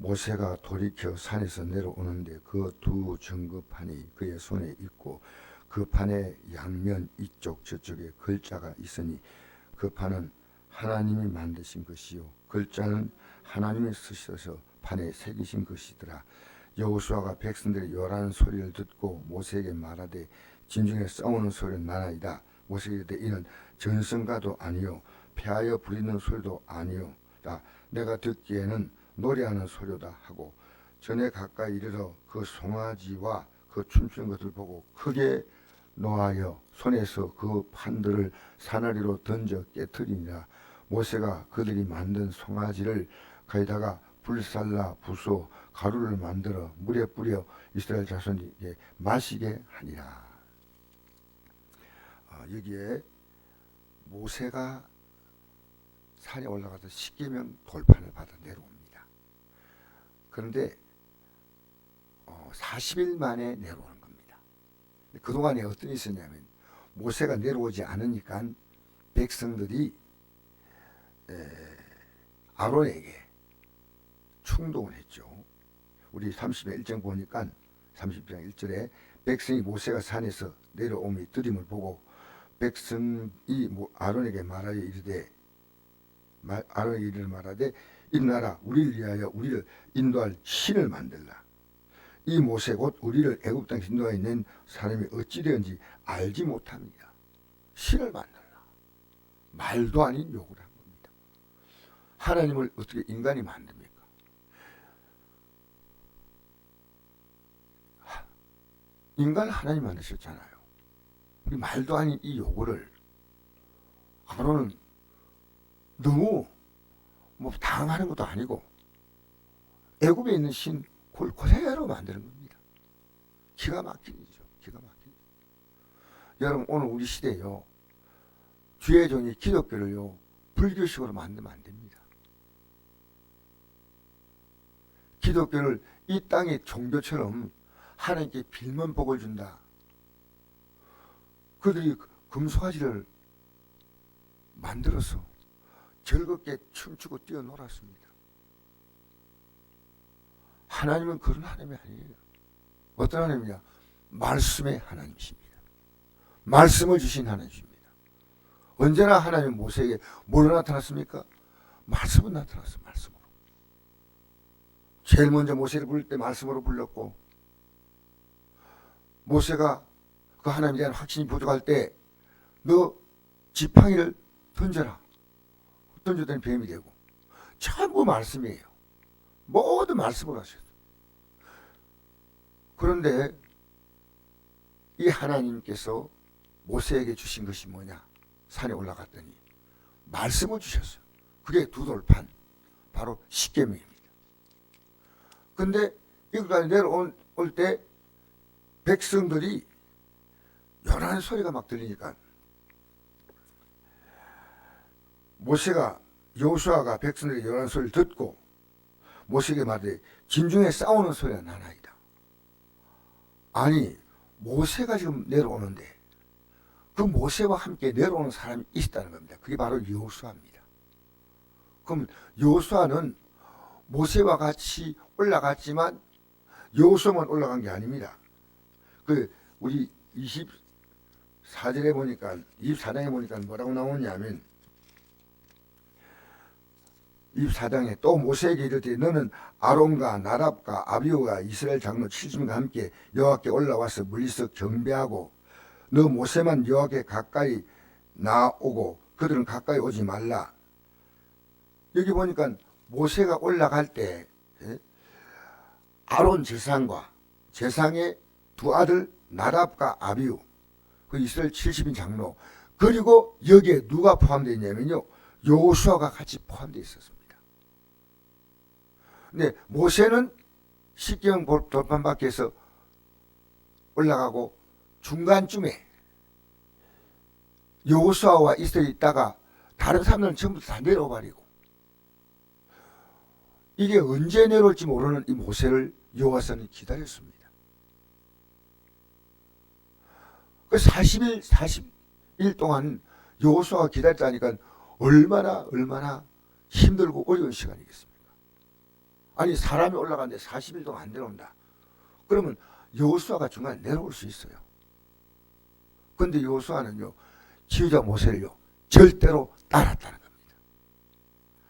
모세가 돌이켜 산에서 내려오는데 그 두 증거판이 그의 손에 있고 그 판의 양면 이쪽 저쪽에 글자가 있으니 그 판은 하나님이 만드신 것이요. 글자는 하나님이 쓰셔서 판에 새기신 것이더라. 여호수아가 백성들의 요란 소리를 듣고 모세에게 말하되 진중에 싸우는 소리는 나나이다. 모세에게 이르되 이는 전성가도 아니요. 패하여 부리는 소리도 아니요. 다 내가 듣기에는 노래하는 소리다 하고 전에 가까이 이르러 그 송아지와 그 춤추는 것을 보고 크게 노하여 손에서 그 판들을 사나리로 던져 깨뜨리니라 모세가 그들이 만든 송아지를 가에다가 불살라 부수 가루를 만들어 물에 뿌려 이스라엘 자손에게 마시게 하니라 아, 여기에 모세가 산에 올라가서 십계명 돌판을 받아 내려옵니다. 그런데 어, 40일 만에 내려오는 겁니다. 그동안에 어떤 있었냐면 모세가 내려오지 않으니까 백성들이 에, 아론에게 충동을 했죠. 우리 30장 1장 보니까 30장 1절에 백성이 모세가 산에서 내려오며 들임을 보고 백성이 모- 아론에게 말하여 이르되 말- 아론에게 이르 말하되 일나라 우리를 위하여 우리를 인도할 신을 만들라. 이 모세 곧 우리를 애굽 땅에 인도하여 낸 사람이 어찌 되었는지 알지 못합니다. 신을 만들라. 말도 아닌 요구를 한 겁니다. 하나님을 어떻게 인간이 만듭니까? 하- 인간을 하나님 만드셨잖아요. 말도 아닌 이 요구를 아론은 너무 뭐 당하는 것도 아니고 애굽에 있는 신 그대로 만드는 겁니다. 기가 막힌 일이죠. 기가 막힌 일. 여러분 오늘 우리 시대요. 주의 종이 기독교를요. 불교식으로 만들면 안 됩니다. 기독교를 이 땅의 종교처럼 하나님께 빌면 복을 준다. 그들이 금송아지를 만들어서 즐겁게 춤추고 뛰어놀았습니다. 하나님은 그런 하나님이 아니에요. 어떤 하나님이냐? 말씀의 하나님이십니다. 말씀을 주신 하나님이십니다. 언제나 하나님 모세에게 뭐로 나타났습니까? 말씀은 나타났어, 말씀으로. 제일 먼저 모세를 부를 때 말씀으로 불렀고, 모세가 그 하나님에 대한 확신이 부족할 때, 너 지팡이를 던져라. 던져더니 뱀이 되고. 전부 말씀이에요. 모든 말씀으로 하셨어요. 그런데 이 하나님께서 모세에게 주신 것이 뭐냐? 산에 올라갔더니 말씀을 주셨어요. 그게 두 돌판, 바로 십계명입니다. 근데 이거까지 내려올 때 백성들이 요란한 소리가 막 들리니까 모세가 여호수아가 백성들의 요란한 소리를 듣고 모세에게 말해 진중에 싸우는 소리가 나나이다. 아니 모세가 지금 내려오는데 그 모세와 함께 내려오는 사람이 있다는 겁니다. 그게 바로 여호수아입니다. 그럼 여호수아는 모세와 같이 올라갔지만 여호수아만 올라간 게 아닙니다. 그 우리 24절에 보니까 24장에 보니까 뭐라고 나오냐면 24장에 또 모세에게 이르되 너는 아론과 나랍과 아비오가 이스라엘 장로 70명과 함께 여호와께 올라와서 물리서 경배하고 너 모세만 여호와께 가까이 나오고 그들은 가까이 오지 말라. 여기 보니까 모세가 올라갈 때 예? 아론 제상과 제상의 두 아들 나랍과 아비우 그 이스라엘 70인 장로 그리고 여기에 누가 포함되어 있냐면요 여호수아가 같이 포함되어 있었습니다. 근데 모세는 십계명 돌판 밖에서 올라가고 중간쯤에 여호수아와 이스라엘이 있다가 다른 사람들은 전부 다 내려와 버리고 이게 언제 내려올지 모르는 이 모세를 여호와서는 기다렸습니다. 그 40일 40일 동안 여호수아가 기다렸다니까 얼마나 얼마나 힘들고 어려운 시간이겠습니까? 아니 사람이 올라가는데 40일 동안 안 내려온다. 그러면 여호수아가 중간에 내려올 수 있어요. 근데 여호수아는요 지휘자 모세를요 절대로 따랐다는 겁니다.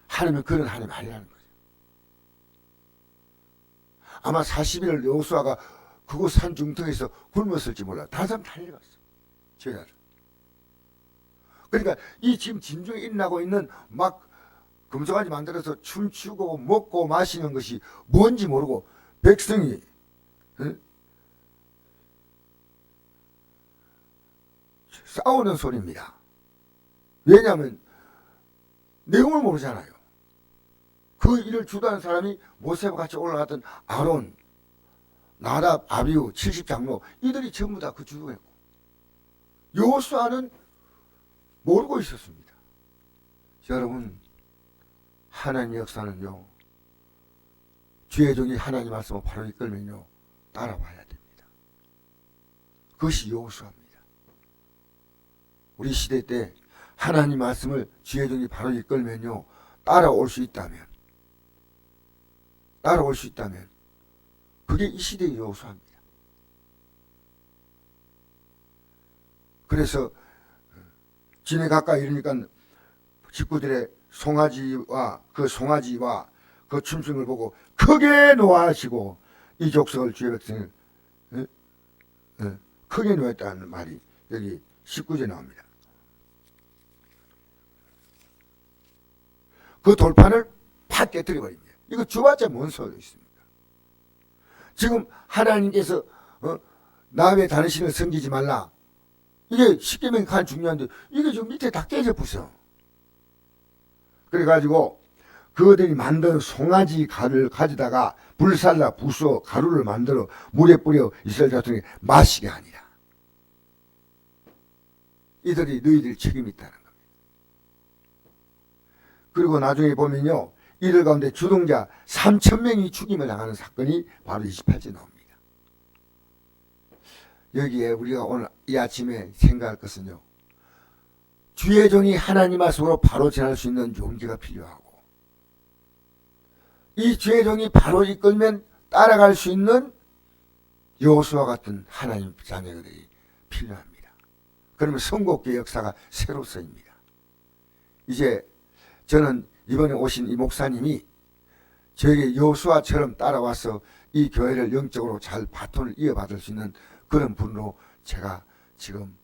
하나님은 그런 하나님 아니라는 거죠. 아마 40일 여호수아가 그곳 산 중턱에서 굶었을지 몰라. 사람 달려갔어. 지휘자들. 그러니까 이 지금 진중에 일어나고 있는 막 금송아지 만들어서 춤추고 먹고 마시는 것이 뭔지 모르고 백성이 응? 싸우는 소리입니다. 왜냐하면 내용을 모르잖아요. 그 일을 주도한 사람이 모세와 같이 올라갔던 아론, 나답, 아비우, 70장로 이들이 전부 다 그 주도했고 여호수아는 모르고 있었습니다. 여러분 하나님 역사는요 주의 종이 하나님 말씀을 바로 이끌면요 따라와야 됩니다. 그것이 여호수아입니다. 우리 시대 때 하나님 말씀을 주의 종이 바로 이끌면요 따라올 수 있다면 따라올 수 있다면 그게 이 시대의 여호수아입니다. 그래서 진에 가까이 이르니까 식구들의 송아지와 그 송아지와 그 춤춤을 보고 크게 노하시고 이 족속을 주의 백성을 에? 에, 크게 노했다는 말이 여기 19절 나옵니다. 그 돌판을 팍 깨뜨려 버립니다. 이거 주봤자 뭔 소리 있습니까? 지금 하나님께서 어, 남의 당신을 섬기지 말라. 이게 십계명 간 중요한데 이게 지금 밑에 다 깨져 부서. 그래가지고 그들이 만든 송아지 가루를 가져다가 불살라 부숴 가루를 만들어 물에 뿌려 이스라엘 자손에게 마시게 하니라. 이들이 너희들 책임이 있다는 겁니다. 그리고 나중에 보면요. 이들 가운데 주동자 3천 명이 죽임을 당하는 사건이 바로 28째 나옵니다. 여기에 우리가 오늘 이 아침에 생각할 것은요. 주의 종이 하나님 말씀으로 바로 전할 수 있는 용기가 필요하고 이 주의 종이 바로 이끌면 따라갈 수 있는 여호수아 같은 하나님 자녀들이 필요합니다. 그러면 선곡의 역사가 새로 쓰입니다. 이제 저는 이번에 오신 이 목사님이 저에게 여호수아처럼 따라와서 이 교회를 영적으로 잘 바톤을 이어받을 수 있는 그런 분으로 제가 지금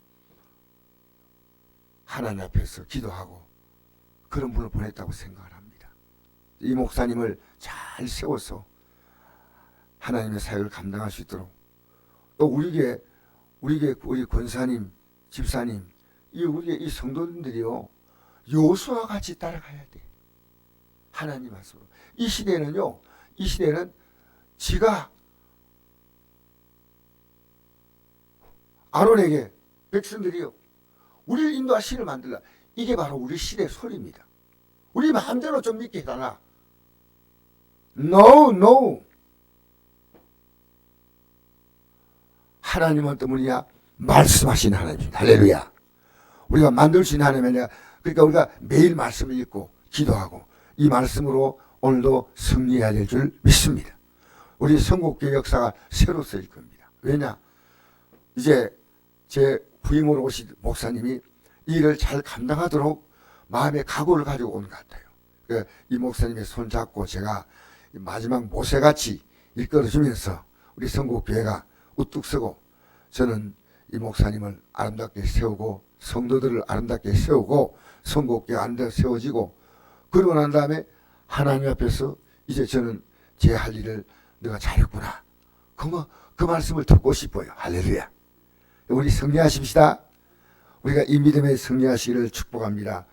하나님 앞에서 기도하고 그런 분을 보냈다고 생각을 합니다. 이 목사님을 잘 세워서 하나님의 사역을 감당할 수 있도록 또 우리에게 우리에게 우리 권사님, 집사님, 이 우리의 이 성도님들이요 요수와 같이 따라가야 돼. 하나님 말씀으로. 이 시대는요, 이 시대는 지가 아론에게 백성들이요. 우리를 인도할 신을 만들라. 이게 바로 우리 시대의 소리입니다. 우리 마음대로 좀 믿게 해달라. No, no. 하나님은 어떤 분이냐? 말씀하신 하나님. 할렐루야. 우리가 만들 수 있는 하나님이냐? 그러니까 우리가 매일 말씀을 읽고 기도하고 이 말씀으로 오늘도 승리해야 될 줄 믿습니다. 우리 성국교 역사가 새로 쓰일 겁니다. 왜냐? 이제 제 부임으로 오신 목사님이 일을 잘 감당하도록 마음의 각오를 가지고 온것 같아요. 그이 목사님의 손 잡고 제가 마지막 모세같이 이끌어주면서 우리 성국교회가 우뚝 서고 저는 이 목사님을 아름답게 세우고 성도들을 아름답게 세우고 성국교회가 아름답게 세워지고 그러고 난 다음에 하나님 앞에서 이제 저는 제 할 일을 내가 잘했구나. 그, 뭐, 그 말씀을 듣고 싶어요. 할렐루야. 우리 승리하십시다. 우리가 이 믿음에 승리하시기를 축복합니다.